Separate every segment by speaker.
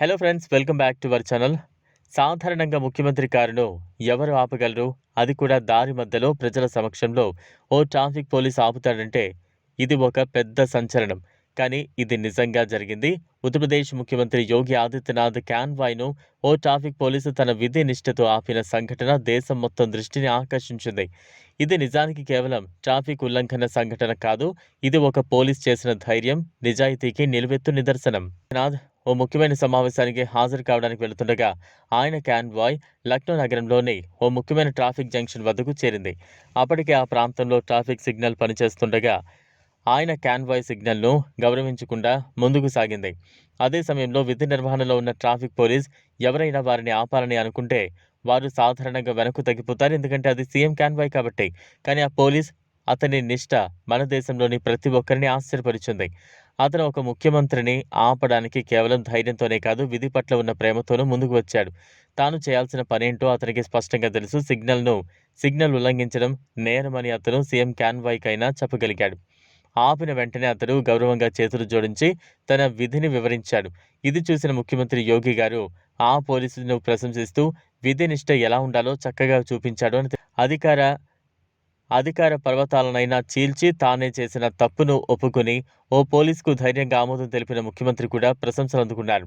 Speaker 1: Hello friends welcome back to our channel సాధారణంగా ముఖ్యమంత్రి కారును ఎవరు ఆపగలరు? అది కూడా దారి మధ్యలో ప్రజల సమక్షంలో ఓ ట్రాఫిక్ పోలీస్ ఆపుతాడంటే ఇది ఒక పెద్ద సంచలనం. కానీ ఇది నిజంగా జరిగింది. ఉత్తరప్రదేశ్ ముఖ్యమంత్రి యోగి ఆదిత్యనాథ్ క్యాన్వాయ్ను ఓ ట్రాఫిక్ పోలీసు తన విధి నిష్ఠతో ఆపిన సంఘటన దేశం మొత్తం దృష్టిని ఆకర్షించింది. ఇది నిజానికి కేవలం ట్రాఫిక్ ఉల్లంఘన సంఘటన కాదు ఇది ఒక పోలీస్ చేసిన ధైర్యం నిజాయితీకి నిలువెత్తు నిదర్శనం. నాథ్ ఓ ముఖ్యమైన సమావేశానికి హాజరు కావడానికి వెళుతుండగా ఆయన క్యాన్వాయ్ లక్నో నగరంలోని ఓ ముఖ్యమైన ట్రాఫిక్ జంక్షన్ వద్దకు చేరింది. అప్పటికే ఆ ప్రాంతంలో ట్రాఫిక్ సిగ్నల్ పనిచేస్తుండగా ఆయన క్యాన్వాయ్ సిగ్నల్ను గౌరవించకుండా ముందుకు సాగింది. అదే సమయంలో విధి నిర్వహణలో ఉన్న ట్రాఫిక్ పోలీస్ ఎవరైనా వారిని ఆపాలని అనుకుంటే వారు సాధారణంగా వెనక్కు తగ్గిపోతారు. ఎందుకంటే అది సీఎం క్యాన్వాయ్ కాబట్టి. కానీ ఆ పోలీస్ అతని నిష్ట మన దేశంలోని ప్రతి ఒక్కరిని ఆశ్చర్యపరిచింది. అతను ఒక ముఖ్యమంత్రిని ఆపడానికి కేవలం ధైర్యంతోనే కాదు విధి పట్ల ఉన్న ప్రేమతోనూ ముందుకు వచ్చాడు. తాను చేయాల్సిన పనేంటో అతనికి స్పష్టంగా తెలుసు. సిగ్నల్ను సిగ్నల్ ఉల్లంఘించడం నేరమని అతను సీఎం క్యాన్వాయ్కైనా చెప్పగలిగాడు. ఆపిన వెంటనే అతడు గౌరవంగా చేతులు జోడించి తన విధిని వివరించాడు. ఇది చూసిన ముఖ్యమంత్రి యోగి గారు ఆ పోలీసులను ప్రశంసిస్తూ విధి నిష్ట ఎలా ఉండాలో చక్కగా చూపించాడు అని అధికార అధికార పర్వతాలనైనా చీల్చి తానే చేసిన తప్పును ఒప్పుకుని ఓ పోలీసుకు ధైర్యంగా ఆమోదం తెలిపిన ముఖ్యమంత్రి కూడా ప్రశంసలు అందుకున్నారు.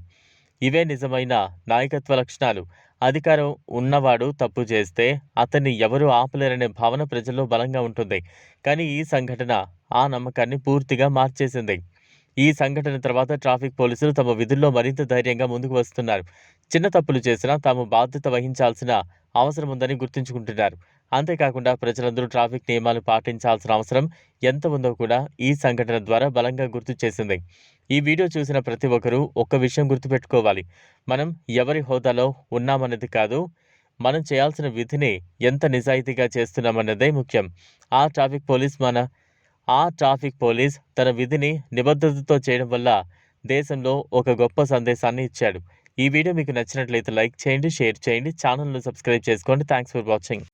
Speaker 1: ఇవే నిజమైన నాయకత్వ లక్షణాలు. అధికారం ఉన్నవాడు తప్పు చేస్తే అతన్ని ఎవరూ ఆపలేరనే భావన ప్రజల్లో బలంగా ఉంటుంది. కానీ ఈ సంఘటన ఆ నమ్మకాన్ని పూర్తిగా మార్చేసింది. ఈ సంఘటన తర్వాత ట్రాఫిక్ పోలీసులు తమ విధుల్లో మరింత ధైర్యంగా ముందుకు వస్తున్నారు. చిన్న తప్పులు చేసినా తాము బాధ్యత వహించాల్సిన అవసరం ఉందని గుర్తుంచుకుంటున్నారు. అంతేకాకుండా ప్రజలందరూ ట్రాఫిక్ నియమాలు పాటించాల్సిన అవసరం ఎంత ఉందో కూడా ఈ సంఘటన ద్వారా బలంగా గుర్తు చేసింది. ఈ వీడియో చూసిన ప్రతి ఒక్కరూ ఒక్క విషయం గుర్తుపెట్టుకోవాలి. మనం ఎవరి హోదాలో ఉన్నామన్నది కాదు మనం చేయాల్సిన విధిని ఎంత నిజాయితీగా చేస్తున్నామన్నదే ముఖ్యం. ఆ ట్రాఫిక్ పోలీస్ మన ఆ ట్రాఫిక్ పోలీస్ తన విధిని నిబద్ధతతో చేయడం వల్ల దేశంలో ఒక గొప్ప సందేశాన్ని ఇచ్చాడు. ఈ వీడియో మీకు నచ్చినట్లయితే లైక్ చేయండి షేర్ చేయండి ఛానల్ను సబ్స్క్రైబ్ చేసుకోండి. Thanks for watching.